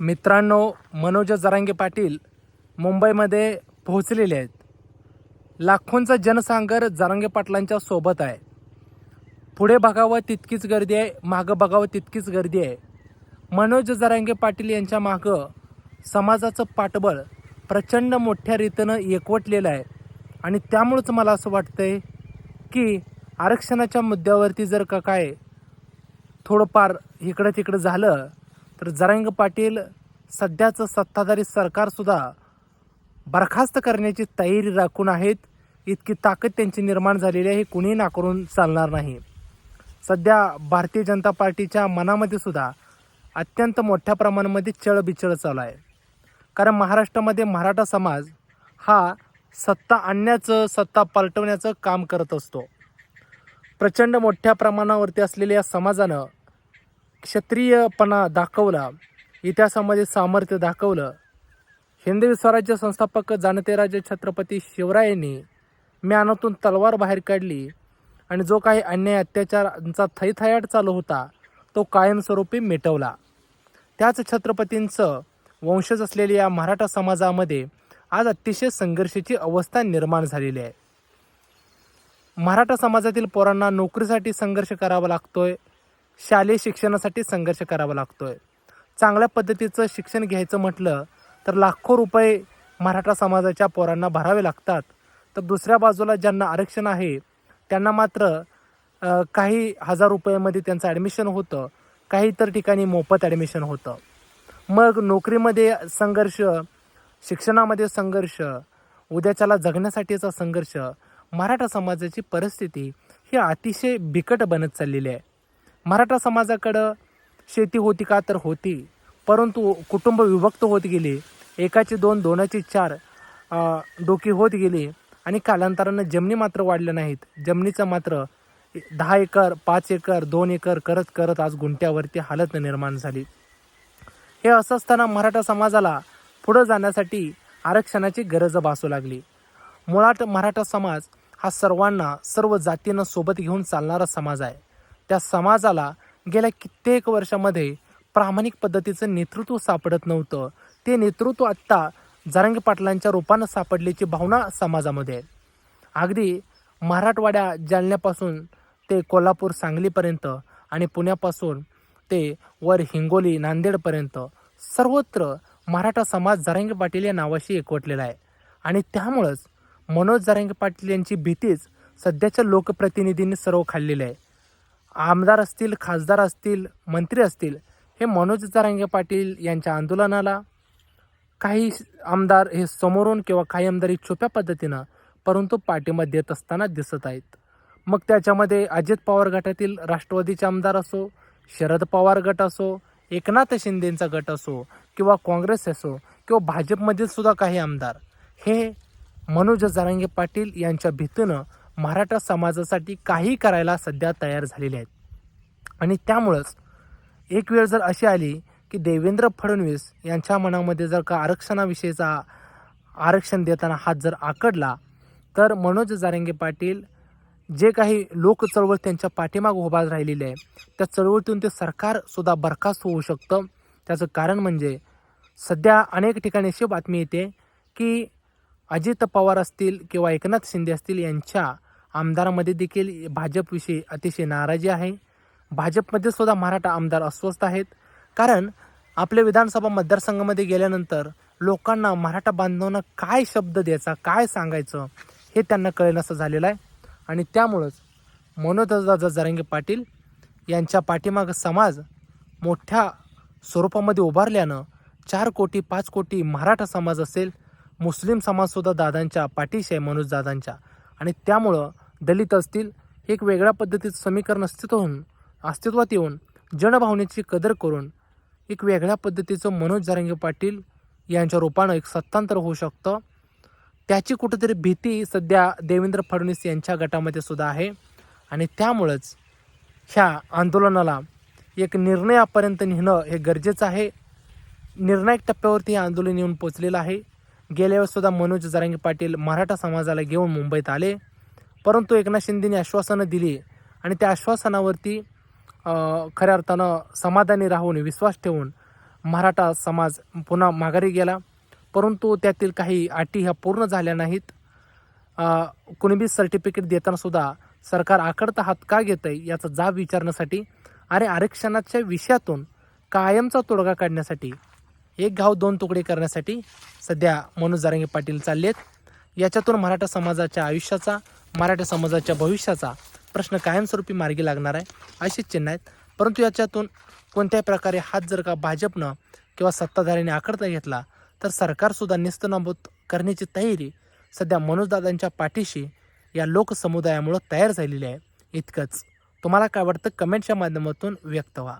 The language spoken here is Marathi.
मित्रांनो मनोज जरांगे पाटील मुंबईमध्ये पोहोचलेले आहेत. लाखोंचा जनसांगर जरांगे पाटलांच्या सोबत आहे. पुढे बघावं तितकीच गर्दी आहे मागं बघावं तितकीच गर्दी आहे. मनोज जरांगे पाटील यांच्या मागं समाजाचं पाठबळ प्रचंड मोठ्या रीतीनं एकवटलेलं आहे. आणि त्यामुळंच मला असं वाटतंय की आरक्षणाच्या मुद्द्यावरती जर का काय थोडंफार इकडं तिकडं झालं तर जरांग पाटील सध्याचं सत्ताधारी सरकारसुद्धा बरखास्त करण्याची तयारी राखून आहेत. इतकी ताकद त्यांची निर्माण झालेली आहे हे कुणीही नाकारून चालणार नाही. सध्या भारतीय जनता पार्टीच्या मनामध्ये सुद्धा अत्यंत मोठ्या प्रमाणामध्ये चळबिचळ चालू आहे. कारण महाराष्ट्रामध्ये मराठा समाज हा सत्ता आणण्याचं सत्ता पलटवण्याचं काम करत असतो. प्रचंड मोठ्या प्रमाणावरती असलेल्या या समाजानं क्षत्रियपणा दाखवला इतिहासामध्ये सामर्थ्य दाखवलं. हिंदवी स्वराज्य संस्थापक जाणतेराजे छत्रपती शिवरायांनी म्यानातून तलवार बाहेर काढली आणि जो काही अन्याय अत्याचारांचा थैथयाट चालू होता तो कायमस्वरूपी मिटवला. त्याच छत्रपतींचं वंशज असलेल्या या मराठा समाजामध्ये आज अतिशय संघर्षाची अवस्था निर्माण झालेली आहे. मराठा समाजातील पोरांना नोकरीसाठी संघर्ष करावा लागतोय शालेय शिक्षणासाठी संघर्ष करावा लागतोय. चांगल्या पद्धतीचं शिक्षण घ्यायचं म्हटलं तर लाखो रुपये मराठा समाजाच्या पोरांना भरावे लागतात. तर दुसऱ्या बाजूला ज्यांना आरक्षण आहे त्यांना मात्र काही हजार रुपयामध्ये त्यांचं ॲडमिशन होतं. काही इतर ठिकाणी मोफत ॲडमिशन होतं. मग नोकरीमध्ये संघर्ष शिक्षणामध्ये संघर्ष उद्याच्याला जगण्यासाठीचा संघर्ष मराठा समाजाची परिस्थिती ही अतिशय बिकट बनत चाललेली आहे. मराठा समाजाकडं शेती होती का तर होती. परंतु कुटुंब विभक्त होत गेली. एकाची दोन दोनाची चार डोकी होत गेली. आणि कालांतरानं जमिनी मात्र वाढल्या नाहीत. जमिनीचं मात्र दहा एकर पाच एकर दोन एकर करत करत आज गुंट्यावरती हालत निर्माण झाली. हे असं असताना मराठा समाजाला पुढं जाण्यासाठी आरक्षणाची गरज भासू लागली. मुळात मराठा समाज हा सर्वांना सर्व जातींना सोबत घेऊन चालणारा समाज आहे. त्या समाजाला गेल्या कित्येक वर्षामध्ये प्रामाणिक पद्धतीचं नेतृत्व सापडत नव्हतं. ते नेतृत्व आत्ता जरांगे पाटलांच्या रूपानं सापडल्याची भावना समाजामध्ये आहे. अगदी मराठवाड्या जालन्यापासून ते कोल्हापूर सांगलीपर्यंत आणि पुण्यापासून ते वर हिंगोली नांदेडपर्यंत सर्वत्र मराठा समाज जरांगे पाटील या नावाशी एकवटलेला आहे. आणि त्यामुळंच मनोज जरांगे पाटील यांची भीतीच सध्याच्या लोकप्रतिनिधींनी सर्व खाल्लेली आहे. आमदार असतील खासदार असतील मंत्री असतील हे मनोज जरांगे पाटील यांच्या आंदोलनाला काही आमदार हे समोरून किंवा काही आमदार ही छोप्या पद्धतीनं परंतु पाठिंबा देत असताना दिसत आहेत. मग त्याच्यामध्ये अजित पवार गटातील राष्ट्रवादीचे आमदार असो शरद पवार गट असो एकनाथ शिंदेंचा गट असो किंवा काँग्रेस असो किंवा भाजपमधील सुद्धा काही आमदार हे मनोज जरांगे पाटील यांच्या भीतीनं मराठा समाजासाठी काही करायला सध्या तयार झालेले आहेत. आणि त्यामुळंच एक वेळ जर अशी आली की देवेंद्र फडणवीस यांच्या मनामध्ये जर का आरक्षणाविषयीचा आरक्षण देताना हात जर आकडला तर मनोज जारंगे पाटील जे काही लोक चळवळ त्यांच्या पाठीमागं उभा राहिलेली आहे त्या चळवळीतून ते सरकारसुद्धा बरखास्त होऊ शकतं. त्याचं कारण म्हणजे सध्या अनेक ठिकाणी अशी बातमी येते की अजित पवार असतील किंवा एकनाथ शिंदे असतील यांच्या आमदारामध्ये देखील भाजपविषयी अतिशय नाराजी आहे. भाजपमध्ये सुद्धा मराठा आमदार अस्वस्थ आहेत. कारण आपल्या विधानसभा मतदारसंघामध्ये गेल्यानंतर लोकांना मराठा बांधवांना काय शब्द द्यायचा काय सांगायचं हे त्यांना कळेनसं झालेलं आहे. आणि त्यामुळंच मनोजदादा जरांगे पाटील यांच्या पाठीमागं समाज मोठ्या स्वरूपामध्ये उभारल्यानं चार कोटी पाच कोटी मराठा समाज असेल. मुस्लिम समाजसुद्धा दादांच्या पाठीशी आहे मनोजदादांच्या. आणि त्यामुळं दलित असतील एक वेगळ्या पद्धतीचं समीकरण अस्तित्व होऊन अस्तित्वात येऊन जनभावनेची कदर करून एक वेगळ्या पद्धतीचं मनोज जारंगे पाटील यांच्या रूपानं एक सत्तांतर होऊ शकतं. त्याची कुठेतरी भीती सध्या देवेंद्र फडणवीस यांच्या गटामध्ये सुद्धा आहे. आणि त्यामुळंच ह्या आंदोलनाला एक निर्णयापर्यंत नेणं हे गरजेचं आहे. निर्णायक टप्प्यावरती हे आंदोलन येऊन पोचलेलं आहे. गेल्या वेळेस सुद्धा मनोज जरांगे पाटील मराठा समाजाला घेऊन मुंबईत आले. परंतु एकनाथ शिंदेने आश्वासनं दिली आणि त्या आश्वासनावरती खऱ्या अर्थानं समाधानी राहून विश्वास ठेवून मराठा समाज पुन्हा माघारी गेला. परंतु त्यातील काही अटी ह्या पूर्ण झाल्या नाहीत. कुणबी सर्टिफिकेट देतानासुद्धा सरकार आकडता हात का घेत आहे याचा जाब विचारण्यासाठी आणि आरक्षणाच्या विषयातून कायमचा तोडगा काढण्यासाठी एक गाव दोन तुकडे करण्यासाठी सध्या मनोज जारंगे पाटील चालले आहेत याच्यातून मराठा समाजाच्या आयुष्याचा मराठा समाजाच्या भविष्याचा प्रश्न कायमस्वरूपी मार्गी लागणार आहे अशीच चिन्ह आहेत. परंतु याच्यातून कोणत्याही प्रकारे हात जर का भाजपनं किंवा सत्ताधाऱ्यांनी आखडता घेतला तर सरकारसुद्धा निस्तनाबूत करण्याची तयारी सध्या मनोजदादांच्या पाठीशी या लोकसमुदायामुळं तयार झालेली आहे. इतकंच. तुम्हाला काय वाटतं? कमेंटच्या माध्यमातून व्यक्त व्हा.